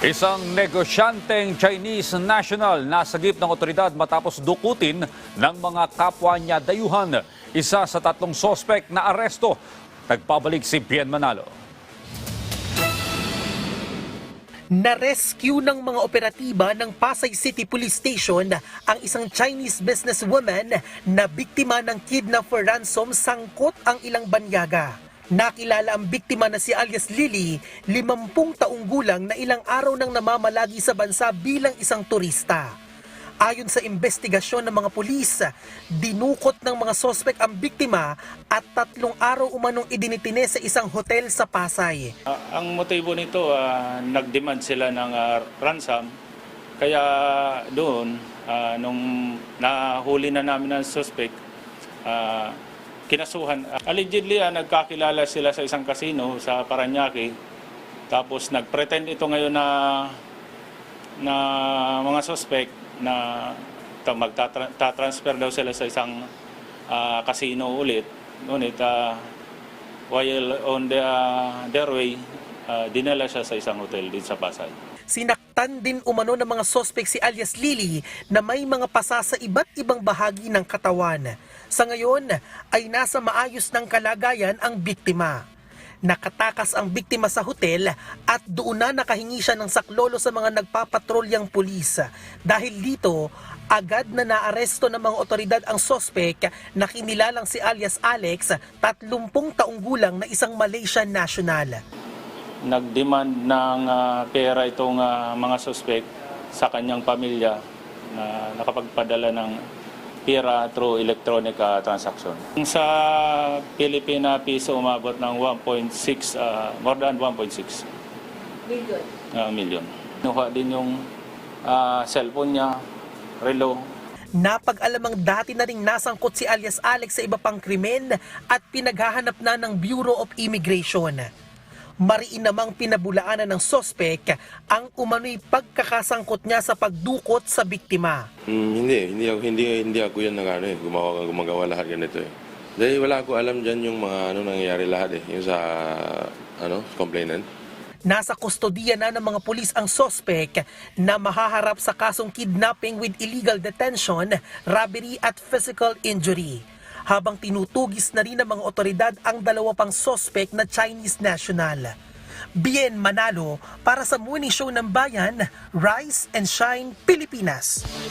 Isang negosyanteng Chinese national nasagip ng otoridad matapos dukutin ng mga kapwa niya dayuhan. Isa sa tatlong sospek na aresto. Nagpabalik si Bien Manalo. Na-rescue ng mga operatiba ng Pasay City Police Station ang isang Chinese businesswoman na biktima ng kidnap for ransom sangkot ang ilang banyaga. Nakilala ang biktima na si alias Lily, 50 taong gulang na ilang araw nang namamalagi sa bansa bilang isang turista. Ayon sa investigasyon ng mga pulis, dinukot ng mga sospek ang biktima at tatlong araw umanong idinitine sa isang hotel sa Pasay. Ah, ang motibo nito, ah, nag-demand sila ng ah, ransom. Kaya doon, ah, nung nahuli na namin ang suspect, ah, kinasuhan. Allegedly, ah, nagkakilala sila sa isang casino sa Paranaque. Tapos nag-pretend ito ngayon na na mga suspect na ta- magtatransfer daw sila sa isang ah, casino ulit. Ngunit ah, while on the, ah, their way, ah, dinala siya sa isang hotel din sa Pasay. Sinaktan din umano ng mga sospek si alias Lily na may mga pasa sa iba't ibang bahagi ng katawan. Sa ngayon ay nasa maayos ng kalagayan ang biktima. Nakatakas ang biktima sa hotel at doon na nakahingi siya ng saklolo sa mga nagpapatrolyang pulis. Dahil dito, agad na naaresto ng mga otoridad ang sospek na kinilalang si alias Alex, 30 taong gulang na isang Malaysian national. Nag-demand ng ah, pera itong ah, mga suspect sa kanyang pamilya na nakapagpadala ng pera through electronic ah, transaction. Sa Pilipina piso umabot ng 1.6, ah, more than 1.6 Million. ah, million. Nuha din yung ah, cellphone niya, relo, Napag-alamang dati na ring nasangkot si alias Alex sa iba pang krimen at pinaghahanap na ng Bureau of Immigration. Mariin namang pinabulaanan ng sospek ang umano'y pagkakasangkot niya sa pagdukot sa biktima. Hmm, hindi, hindi ako hindi hindi ako 'yan nag ano eh, gumawa gumagawa lahat ganito eh. Dahil wala ko alam diyan yung mga ano nangyayari lahat eh, yung sa ano, complainant. Nasa kustodiya na ng mga pulis ang sospek na mahaharap sa kasong kidnapping with illegal detention, robbery at physical injury. Habang tinutugis na rin ng mga otoridad ang dalawa pang sospek na Chinese national. Bien Manalo para sa Morning Show ng Bayan, Rise and Shine, Pilipinas.